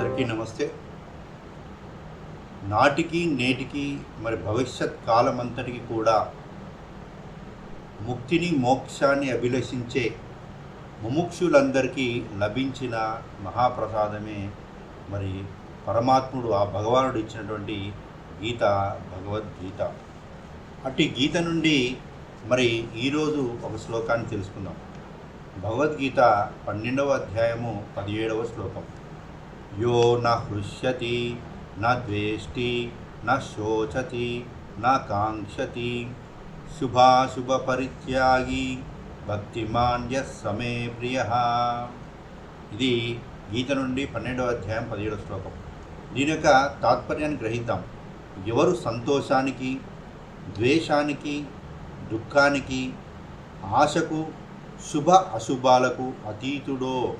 అందరికీ నమస్తే. నాటికి నేటికి మరి భవిష్యత్ కాలమంతటికి కూడా ముక్తిని మోక్షాన్ని అభిలషించే ముముక్షులందరికీ లభించిన మహాప్రసాదమే మరి పరమాత్ముడు ఆ భగవానుడు ఇచ్చినటువంటి గీత భగవద్గీత. అట్టి గీత నుండి మరి ఈరోజు ఒక శ్లోకాన్ని తెలుసుకుందాం. భగవద్గీత పన్నెండవ అధ్యాయము పదిహేడవ శ్లోకం. యో న హృష్యతి న ద్వేష్టి న శోచతి న కాంక్షతి శుభాశుభ పరిత్యాగి భక్తిమాన్య సమే ప్రియ ఇది గీత నుండి పన్నెండవ అధ్యాయం పదిహేడవ శ్లోకం. దీని యొక్క తాత్పర్యాన్ని గ్రహిద్దాం. ఎవరు సంతోషానికి ద్వేషానికి దుఃఖానికి ఆశకు శుభ అశుభాలకు అతీతుడో?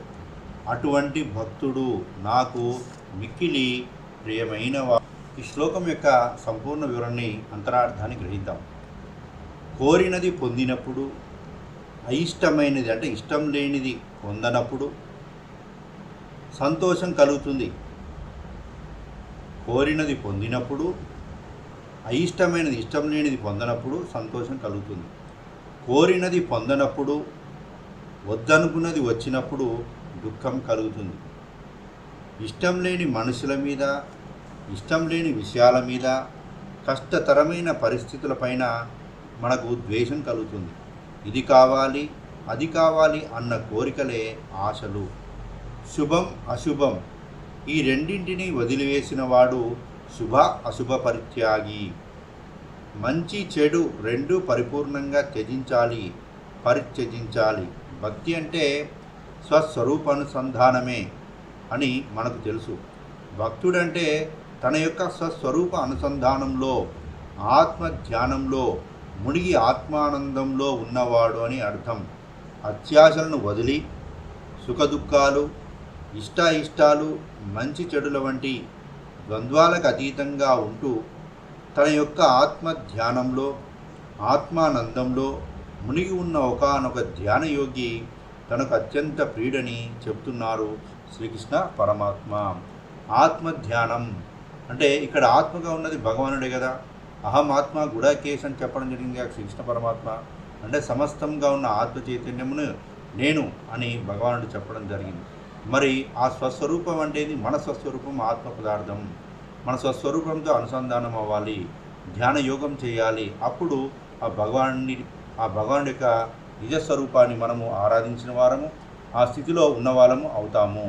అటువంటి భక్తుడు నాకు మిక్కిలి ప్రియమైన ఈ శ్లోకం యొక్క సంపూర్ణ వివరణని అంతరార్థాన్ని గ్రహిద్దాం. కోరినది పొందినప్పుడు అయిష్టమైనది అంటే ఇష్టం లేనిది పొందనప్పుడు సంతోషం కలుగుతుంది. కోరినది పొందినప్పుడు అయిష్టమైనది ఇష్టం లేనిది పొందనప్పుడు సంతోషం కలుగుతుంది. కోరినది పొందనప్పుడు వద్దనుకున్నది వచ్చినప్పుడు దుఃఖం కలుగుతుంది. ఇష్టం లేని మనుషుల మీద ఇష్టం లేని విషయాల మీద కష్టతరమైన పరిస్థితులపైన మనకు ద్వేషం కలుగుతుంది. ఇది కావాలి అది కావాలి అన్న కోరికలే ఆశలు. శుభం అశుభం. ఈ రెండింటిని వదిలివేసిన వాడు శుభ అశుభ పరిత్యాగి. మంచి చెడు రెండు పరిపూర్ణంగా త్యజించాలి పరిత్యజించాలి. భక్తి అంటే స్వస్వరూపానుసంధానమే అని మనకు తెలుసు. భక్తుడంటే తన యొక్క స్వస్వరూప అనుసంధానంలో ఆత్మ ధ్యానంలో మునిగి ఆత్మానందంలో ఉన్నవాడు అని అర్థం. అత్యాశలను వదిలి సుఖదుఖాలు ఇష్టాయిష్టాలు మంచి చెడుల వంటి ద్వంద్వాలకు అతీతంగా ఉంటూ తన యొక్క ఆత్మ ధ్యానంలో ఆత్మానందంలో మునిగి ఉన్న ఒకానొక ధ్యానయోగి తనకు అత్యంత ప్రియుడని చెప్తున్నారు శ్రీకృష్ణ పరమాత్మ. ఆత్మ ధ్యానం అంటే ఇక్కడ ఆత్మగా ఉన్నది భగవానుడే కదా. అహం ఆత్మ గుడాకేశ్ అని చెప్పడం జరిగింది శ్రీకృష్ణ పరమాత్మ. అంటే సమస్తంగా ఉన్న ఆత్మ చైతన్యమును నేను అని భగవానుడు చెప్పడం జరిగింది. మరి ఆ స్వస్వరూపం అంటేది మన స్వస్వరూపం ఆత్మ పదార్థం. మన స్వస్వరూపంతో అనుసంధానం అవ్వాలి. ధ్యాన యోగం చేయాలి. అప్పుడు ఆ భగవాన్ని ఆ భగవాను యొక్క నిజస్వరూపాన్ని మనము ఆరాధించిన వారము ఆ స్థితిలో ఉన్నవాళ్ళము అవుతాము.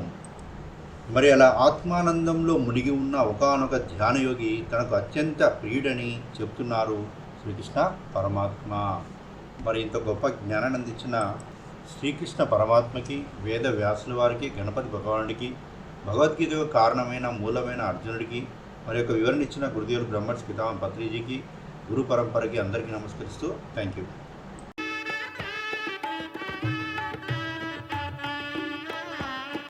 మరి అలా ఆత్మానందంలో మునిగి ఉన్న ఒకానొక ధ్యానయోగి తనకు అత్యంత ప్రియుడని చెప్తున్నారు శ్రీకృష్ణ పరమాత్మ. మరి ఇంత గొప్ప జ్ఞానాన్ని అందించిన శ్రీకృష్ణ పరమాత్మకి వేద వ్యాసుల వారికి గణపతి భగవానుడికి భగవద్గీతకు కారణమైన మూలమైన అర్జునుడికి మరి యొక్క వివరణ ఇచ్చిన గురుదేవులు బ్రహ్మర్షి పితామ పత్రిజీకి గురు పరంపరకి అందరికీ నమస్కరిస్తూ థ్యాంక్ యూ